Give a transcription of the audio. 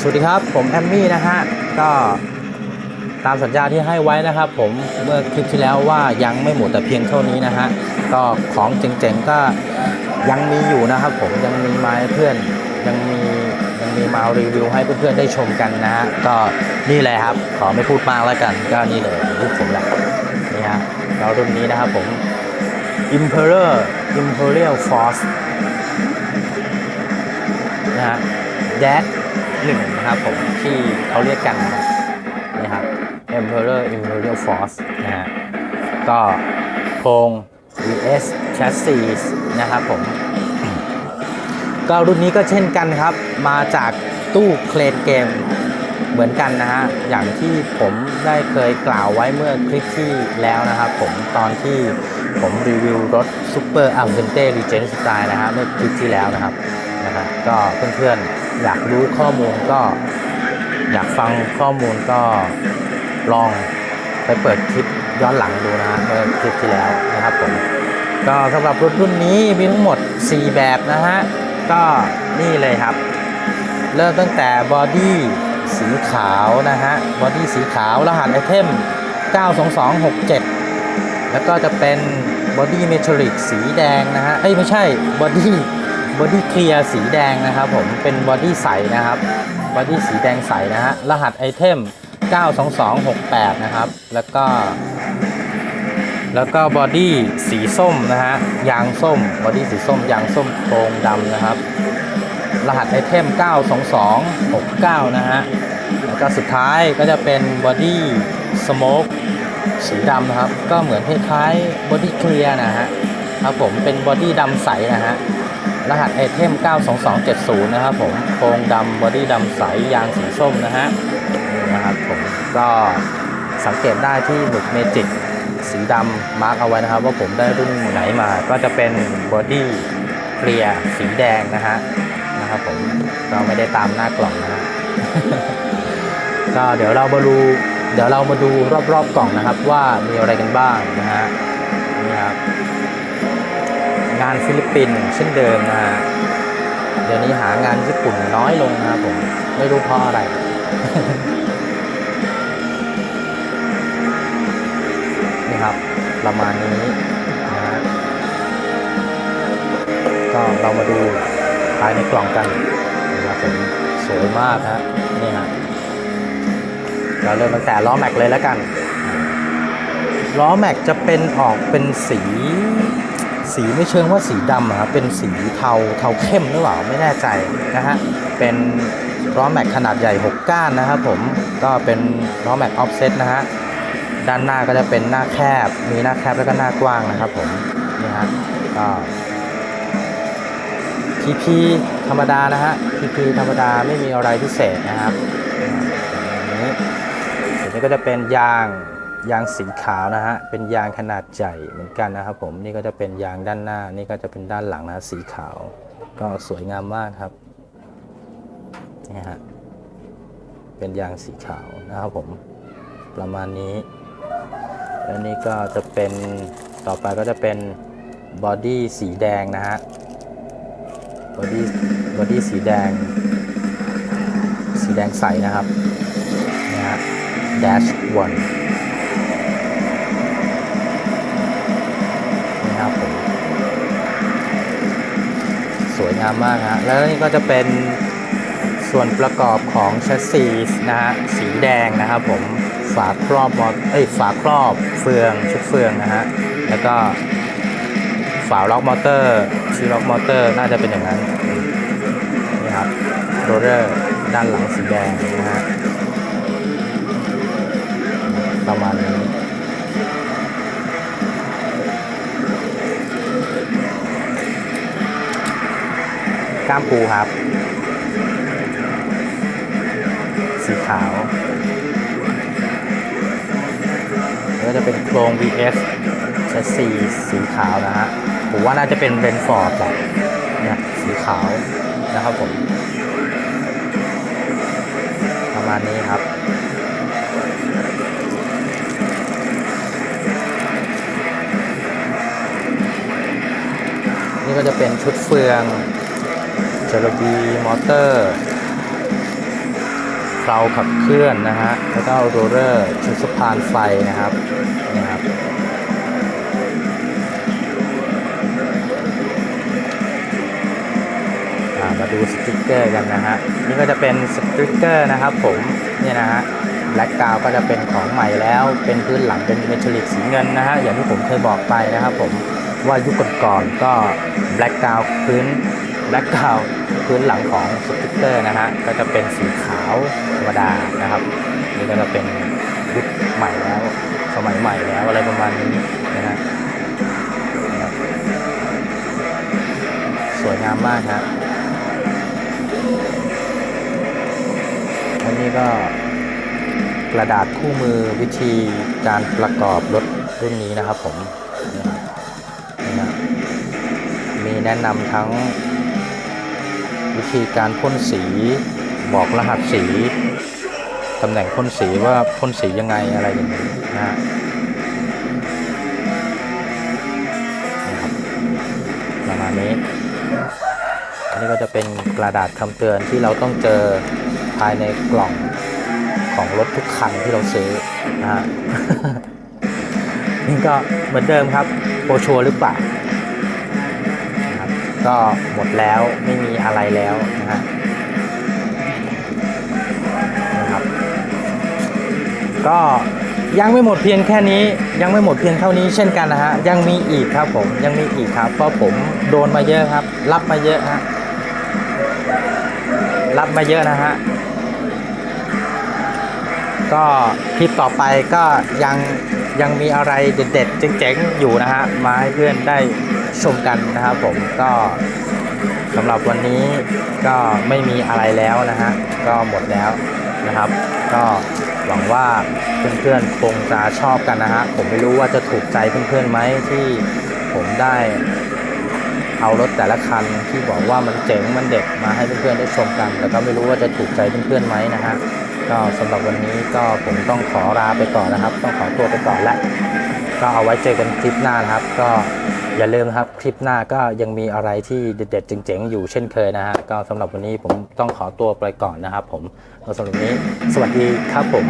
สวัสดีครับ ผมแอมมี่นะฮะ ก็ตามสัญญาที่ให้ไว้นะครับผมเมื่อคลิปที่แล้วว่ายังไม่หมดแต่เพียงเท่านี้นะฮะ ก็ของเจ๋งๆก็ยังมีอยู่นะครับผมยังมีมาให้เพื่อนยังมียังมีมารีวิวให้เพื่อนๆได้ชมกันนะฮะก็นี่เลยครับ ขอไม่พูดมากแล้วกัน ก็นี่เลยรูปผมแหละนี่ฮะแล้วรุ่นนี้นะครับผม Emperor Imperial Force นะฮะ d a หนึ่งนะครับผมที่เขาเรียกกันนะครับ Emperor Imperial Force นะฮะก็โครง VS Chassis นะครับผม ก็รุ่นนี้ก็เช่นกันครับ มาจากตู้เคลนเกมเหมือนกันนะฮะ อย่างที่ผมได้เคยกล่าวไว้เมื่อคลิปที่แล้วนะครับผมตอนที่ผมรีวิวรถ Super a v e n t e Regen Style นะฮะเมื่อคลิปที่แล้วนะครับนะฮะก็เพื่อนๆ อยากรู้ข้อมูลก็อยากฟังข้อมูลก็ลองไปเปิดคลิปย้อนหลังดูนะฮะเมื่อคลิปที่แล้วนะครับผมก็สำหรับรถรุ่นนี้มีทั้งหมด 4 แบบนะฮะ ก็นี่เลยครับ เริ่มตั้งแต่บอดี้สีขาวนะฮะ บอดี้สีขาวรหัสไอเทม 92267 แล้วก็จะเป็นบอดี้เมทัลลิกสีแดงนะฮะ เอ้ย ไม่ใช่บอดี้ บอดี้เคลียร์สีแดงนะครับผมเป็นบอดี้ใสนะครับบอดี้สีแดงใสนะฮะรหัสไอเทม 92268 นะครับ แล้วก็แล้วก็บอดี้สีส้มนะฮะยางส้มบอดี้สีส้มยางส้มโครงดำนะครับ รหัสไอเทม 92269 นะฮะแล้วก็สุดท้ายก็จะเป็นบอดี้สโมกสีดำนะครับ ก็เหมือนคล้ายๆบอดี้เคลียร์นะฮะครับผมเป็นบอดี้ดำใสนะฮะ รหัสไอเทม 92270 นะครับผมโครงดำบอดี้ดำใสยางสีส้มนะฮะนี่นะครับผมก็สังเกตได้ที่หมึกเมจิกสีดำมาร์กเอาไว้นะครับ ว่าผมได้รุ่นไหนมาก็จะเป็นบอดี้เคลียร์สีแดงนะฮะนะครับผมเราไม่ได้ตามหน้ากล่องนะฮะก็เดี๋ยวเรามาดูเดี๋ยวเรามาดูรอบๆกล่องนะครับ ว่ามีอะไรกันบ้างนะฮะนี่ครับ งานฟิลิปปินส์เช่นเดิมนะฮะเดี๋ยวนี้หางานญี่ปุ่นน้อยลงนะครับผมไม่รู้เพราะอะไรนี่ครับประมาณนี้นะฮะก็เรามาดูภายในกล่องกันนะครับผมสวยมากฮะนี่ฮะเราเริ่มตั้งแต่ล้อแม็กเลยแล้วกันล้อแม็กจะเป็นออกเป็นสี สีไม่เชิงว่าสีดำอะครับเป็นสีเทาเทาเข้มหรือเปล่าไม่แน่ใจนะฮะเป็นล้อแม็กขนาดใหญ่ 6 ก้านนะครับผมก็เป็นล้อแม็กออฟเซตนะฮะด้านหน้าก็จะเป็นหน้าแคบ มีหน้าแคบแล้วก็หน้ากว้างนะครับผมนี่ฮะก็พีพีธรรมดานะฮะพีพีธรรมดาไม่มีอะไรพิเศษนะครับอย่างนี้อันนี้ก็จะเป็นยาง ยางสีขาวนะฮะ เป็นยางขนาดใหญ่เหมือนกันนะครับผมนี่ก็จะเป็นยางด้านหน้า นี่ก็จะเป็นด้านหลังนะสีขาว ก็สวยงามมากครับนี่ฮะเป็นยางสีขาวนะครับผมประมาณนี้ แล้วนี่ก็จะเป็นต่อไปก็จะเป็นบอดี้สีแดงนะฮะบอดี้บอดี้สีแดง สีแดงใสนะครับนะฮะ dash one งามมากฮะแล้วนี่ก็จะเป็นส่วนประกอบของแชสซีนะฮะสีแดงนะครับผมฝาครอบมอเอ้ยฝาครอบเฟืองชุดเฟืองนะฮะแล้วก็ฝาล็อกมอเตอร์ชีล็อกมอเตอร์น่าจะเป็นอย่างนั้นนี่ครับโรเลอร์ด้านหลังสีแดงนะฮะประมาณนี้ ก้ามปูครับ สีขาวแล้วก็จะเป็นโครง VS แชสซีสีขาวนะฮะผมว่าน่าจะเป็นเรนฟอร์ดแหละเนี่ยสีขาวนะครับผม ประมาณนี้ครับนี่ก็จะเป็นชุดเฟือง จลบีมอเตอร์เพลาขับเคลื่อนนะฮะ แล้วก็โรลเลอร์ชุดสะพานไฟนะครับนี่ครับมาดูสติกเกอร์กันนะฮะ นี่ก็จะเป็นสติกเกอร์นะครับผมนี่นะฮะแบล็กกาวก็จะเป็นของใหม่แล้ว เป็นพื้นหลังเป็นเมทัลลิกสีเงินนะฮะ อย่างที่ผมเคยบอกไปนะครับผมว่ายุคก่อนๆก็แบล็กกาวพื้น แบล็กกาวพื้นหลังของสติ๊กเกอร์นะฮะก็จะเป็นสีขาวธรรมดานะครับนี่ก็จะเป็นยุคใหม่แล้ว สมัยใหม่แล้วอะไรประมาณนี้นะฮะนะครับสวยงามมากฮะอันนี้ก็กระดาษคู่มือวิธีการประกอบรถรุ่นนี้นะครับผมนะมีแนะนำทั้ง วิธีการพ่นสีบอกรหัสสีตำแหน่งพ่นสีว่าพ่นสียังไงอะไรอย่างนี้นะฮะนะครับประมาณนี้ อันนี้ก็จะเป็นกระดาษคำเตือนที่เราต้องเจอภายในกล่องของรถทุกคันที่เราซื้อนะฮะนี่ก็เหมือนเดิมครับโปรชัวหรือเปล่า ก็หมดแล้วไม่มีอะไรแล้วนะฮะนะครับ ก็ยังไม่หมดเพียงแค่นี้ ยังไม่หมดเพียงเท่านี้เช่นกันนะฮะยังมีอีกครับผมยังมีอีกครับเพราะผมโดนมาเยอะครับ รับมาเยอะฮะรับมาเยอะนะฮะ ก็คลิปต่อไปก็ยังยังมีอะไรเด็ดๆเจ๋งๆอยู่นะฮะมาให้เพื่อนได้ชมกันนะครับผมก็สำหรับวันนี้ก็ไม่มีอะไรแล้วนะฮะก็หมดแล้วนะครับ ก็หวังว่าเพื่อนๆคงจะชอบกันนะฮะผมไม่รู้ว่าจะถูกใจเพื่อนๆไหมที่ผมได้เอารถแต่ละคันที่บอกว่ามันเจ๋งมันเด็ดมาให้เพื่อนๆได้ชมกัน แต่ก็ไม่รู้ว่าจะถูกใจเพื่อนๆไหมนะฮะ ก็สำหรับวันนี้ก็ผมต้องขอลาไปก่อนนะครับ ต้องขอตัวไปก่อนและก็เอาไว้เจอกันคลิปหน้านะครับ ก็อย่าลืมครับคลิปหน้าก็ยังมีอะไรที่เด็ดๆเจ๋งๆอยู่เช่นเคยนะฮะก็สำหรับวันนี้ผมต้องขอตัวไปก่อนนะครับ ผมสำหรับวันนี้ สวัสดีครับผม